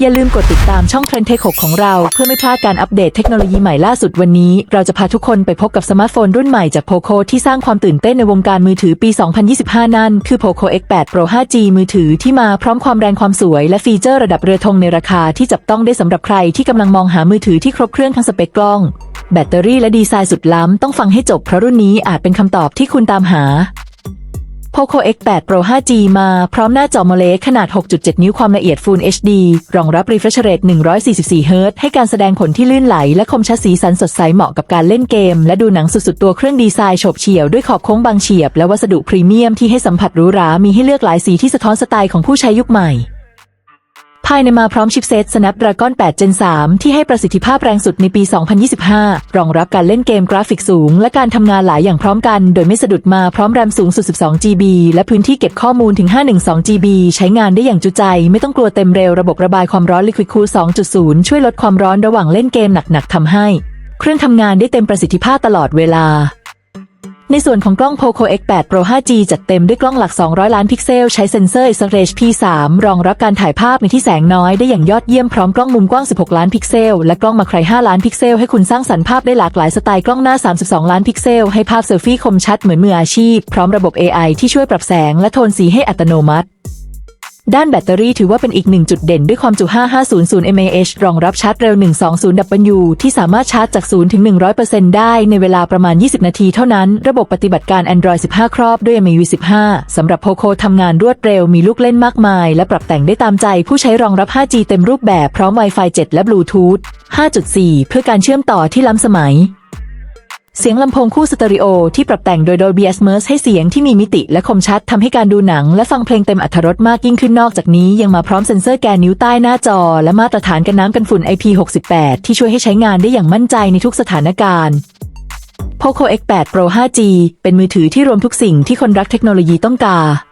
อย่าลืมกดติดตามช่องเทรนเทคของเรา เพื่อไม่พลาดการอัปเดตเทคโนโลยีใหม่ล่าสุดวันนี้ เราจะพาทุกคนไปพบกับสมาร์ทโฟนรุ่นใหม่จาก POCO ที่สร้างความตื่นเต้นในวงการมือถือปี 2025 นั่น คือ POCO X8 Pro 5G มือถือที่มาพร้อมความแรงความสวย และฟีเจอร์ระดับเรือธงในราคาที่จับต้องได้สำหรับใครที่กำลังมองหามือถือที่ครบเครื่องทั้งสเปคกล้อง แบตเตอรี่และดีไซน์สุดล้ำต้องฟังให้จบเพราะรุ่นนี้อาจเป็นคำตอบที่คุณตามหา POCO X8 Pro 5G มาพร้อมหน้าจอโมเลสขนาด 6.7 นิ้วความละเอียด Full HD รองรับ refresh rate 144 Hz ให้การแสดงผลที่ลื่นไหล และคมชัดสีสันสดใสเหมาะกับการเล่นเกม และดูหนังสุดๆ ตัวเครื่องดีไซน์โฉบเฉี่ยวด้วยขอบโค้งบางเฉียบ และวัสดุพรีเมียมที่ให้สัมผัสหรูหรา มีให้เลือกหลายสีที่สะท้อนสไตล์ของผู้ใช้ยุคใหม่ ภายในมาพร้อมชิปเซต Snapdragon 8 Gen 3 ที่ให้ประสิทธิภาพแรงสุดในปี 2025 รองรับการเล่นเกมกราฟิกสูง และการทำงานหลายอย่างพร้อมกัน โดยไม่สะดุดมาพร้อมแรมสูงสุด 12 GB และพื้นที่เก็บข้อมูลถึง 512 GB ใช้งานได้อย่างจุใจ ไม่ต้องกลัวเต็มเร็วระบบระบายความร้อน Liquid Cool 2.0 ช่วยลดความร้อนระหว่างเล่นเกมหนักๆทำให้ เครื่องทำงานได้เต็มประสิทธิภาพตลอดเวลา ในส่วนของกล้อง POCO X8 Pro 5G จัดเต็มด้วยกล้องหลัก 200 ล้านพิกเซล ใช้เซ็นเซอร์ X-ray P3 รองรับการถ่ายภาพในที่แสงน้อยได้อย่างยอดเยี่ยมพร้อมกล้องมุมกว้าง 16 ล้านพิกเซล และกล้องมาไคร5ล้านพิกเซล ให้คุณสร้างสรรค์ภาพได้หลากหลายสไตล์กล้องหน้า 32 ล้านพิกเซล ให้ภาพเซลฟี่คมชัดเหมือนมืออาชีพ พร้อมระบบ AI ที่ช่วยปรับแสงและโทนสีให้อัตโนมัติ ด้านแบตเตอรี่ถือว่าเป็นอีกหนึ่งจุดเด่นด้วยความจุ 5500 mAh รองรับชาร์จเร็ว 120W ที่สามารถชาร์จจาก 0 ถึง 100%ได้ในเวลาประมาณ 20 นาทีเท่านั้น ระบบปฏิบัติการ Android 15 ครอบด้วย MIUI 15 สำหรับ POCO ทำงานรวดเร็วมีลูกเล่นมากมาย และปรับแต่งได้ตามใจผู้ใช้รองรับ 5G เต็มรูปแบบพร้อม Wi-Fi 7 และ Bluetooth 5.4 เพื่อการเชื่อมต่อที่ล้ำสมัย เสียงลำโพงคู่สเตอริโอที่ปรับแต่งโดย Dolby Atmos ให้เสียงที่มีมิติและคมชัดทำให้การดูหนังและฟังเพลงเต็มอรรถรสมากยิ่งขึ้นนอกจากนี้ยังมาพร้อมเซ็นเซอร์แกนนิ้วใต้หน้าจอ และมาตรฐานกันน้ำกันฝุ่น IP68 ที่ช่วยให้ใช้งานได้อย่างมั่นใจในทุกสถานการณ์ POCO X8 Pro 5G เป็นมือถือที่รวมทุกสิ่งที่คนรักเทคโนโลยีต้องการ